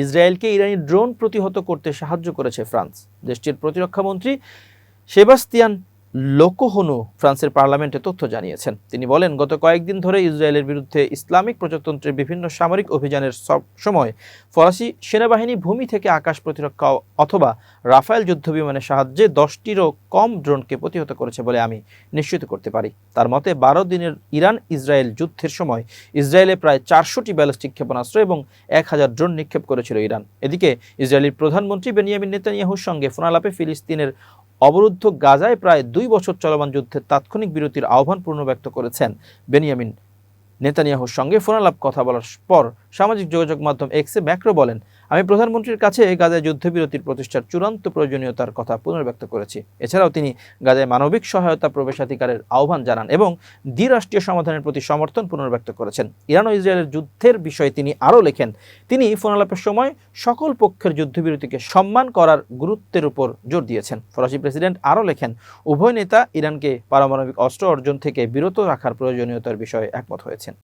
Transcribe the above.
ইসরায়েলকে ইরানি ড্রোন প্রতিহত করতে সাহায্য করেছে ফ্রান্স। দেশটির প্রতিরক্ষামন্ত্রী সেবাস্তিয়ান লোকোহনু ফ্রান্সের পার্লামেন্টে তথ্য জানিয়েছেন। তিনি বলেন, গত কয়েকদিন ধরে ইসরায়েলের বিরুদ্ধে ইসলামিক প্রজাতন্ত্রের বিভিন্ন সামরিক অভিযানের সব সময় ফরাসি সেনাবাহিনী ভূমি থেকে আকাশ প্রতিরক্ষা অথবা রাফায়েল যুদ্ধবিমানের সাহায্যে দশটিরও কম ড্রোনকে প্রতিহত করেছে বলে আমি নিশ্চিত করতে পারি। তার মতে, বারো দিনের ইরান ইসরায়েল যুদ্ধের সময় ইসরায়েলে প্রায় চারশোটি ব্যালিস্টিক ক্ষেপণাস্ত্র এবং এক হাজার ড্রোন নিক্ষেপ করেছিল ইরান। এদিকে, ইসরায়েলের প্রধানমন্ত্রী বেনিয়ামিন নেতানিয়াহুর সঙ্গে ফোনালাপে ফিলিস্তিনের অবরুদ্ধ গাজায় প্রায় দুই বছর চলমান যুদ্ধের তাৎক্ষণিক বিরতির আহ্বান পূর্ণ ব্যক্ত করেছেন বেনিয়ামিন নেতানিয়াহুর সঙ্গে ফোনালাপ কথা বলার পর সামাজিক যোগাযোগ মাধ্যম এক্সে ম্যাক্রো বলেন, আমি প্রধানমন্ত্রীর কাছে গাজায় যুদ্ধবিরতির প্রতিষ্ঠার চূড়ান্ত প্রয়োজনীয়তার কথা পুনর্ব্যক্ত করেছি। এছাড়াও তিনি গাজায় মানবিক সহায়তা প্রবেশাধিকারের আহ্বান জানান এবং দ্বিরাষ্ট্রীয় সমাধানের প্রতি সমর্থন পুনর্ব্যক্ত করেছেন। ইরান ও ইসরায়েলের যুদ্ধের বিষয়ে তিনি আরও লেখেন, তিনি ফোনালাপের সময় সকল পক্ষের যুদ্ধবিরতিকে সম্মান করার গুরুত্বের উপর জোর দিয়েছেন। ফরাসি প্রেসিডেন্ট আরও লেখেন, উভয় নেতা ইরানকে পারমাণবিক অস্ত্র অর্জন থেকে বিরত রাখার প্রয়োজনীয়তার বিষয়ে একমত হয়েছেন।